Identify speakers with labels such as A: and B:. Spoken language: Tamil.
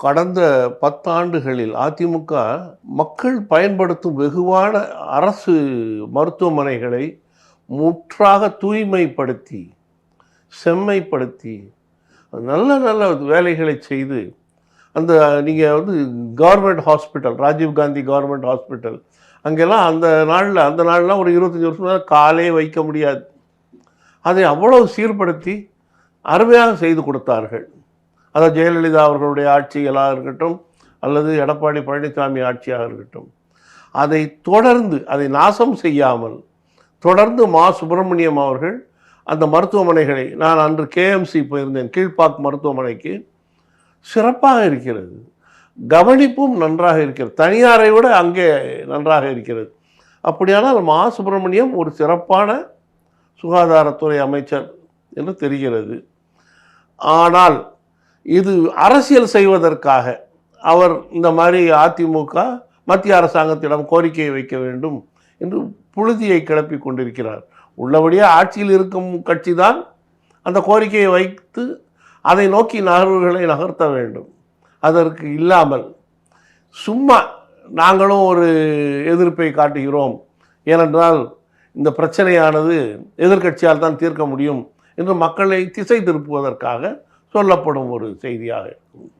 A: கடந்த பத்தாண்டுகளில் அதிமுக மக்கள் பயன்படுத்தும் வெகுவான அரசு மருத்துவமனைகளை முற்றாக தூய்மைப்படுத்தி செம்மைப்படுத்தி நல்ல நல்ல வேலைகளை செய்து அந்த நீங்கள் வந்து government hospital Rajiv Gandhi government hospital அங்கெல்லாம் அந்த நாளில் அந்த நாள்லாம் ஒரு இருபத்தஞ்சி வருஷம் காலே வைக்க முடியாது. அதை அவ்வளவு சீர்படுத்தி அருமையாக செய்து கொடுத்தார்கள். அதாவது ஜெயலலிதா அவர்களுடைய ஆட்சிகளாக இருக்கட்டும் அல்லது எடப்பாடி பழனிசாமி ஆட்சியாக இருக்கட்டும். அதை தொடர்ந்து அதை நாசம் செய்யாமல் தொடர்ந்து மா சுப்பிரமணியம் அவர்கள் அந்த மருத்துவமனைகளை நான் அன்று கேஎம்சி போயிருந்தேன் கீழ்ப்பாக் மருத்துவமனைக்கு சிறப்பாக இருக்கிறது. கவனிப்பும் நன்றாக இருக்கிறது. தனியாரை விட அங்கே நன்றாக இருக்கிறது. அப்படியானால் மா சுப்பிரமணியம் ஒரு சிறப்பான சுகாதாரத்துறை அமைச்சர் என்று தெரிகிறது. ஆனால் இது அரசியல் செய்வதற்காக அவர் இந்த மாதிரி அதிமுக மத்திய அரசாங்கத்திடம் கோரிக்கையை வைக்க வேண்டும் என்று புழுதியை கிளப்பி கொண்டிருக்கிறார். உள்ளபடியே ஆட்சியில் இருக்கும் கட்சி தான் அந்த கோரிக்கையை வைத்து அதை நோக்கி நகர்வுகளை நகர்த்த வேண்டும். அதற்கு இல்லாமல் சும்மா நாங்களும் ஒரு எதிர்ப்பை காட்டுகிறோம். ஏனென்றால் இந்த பிரச்சனையானது எதிர்க்கட்சியால் தான் தீர்க்க முடியும் என்று மக்களை திசை திருப்புவதற்காக சொல்லப்படும் ஒரு செய்தியாக இருக்கும்.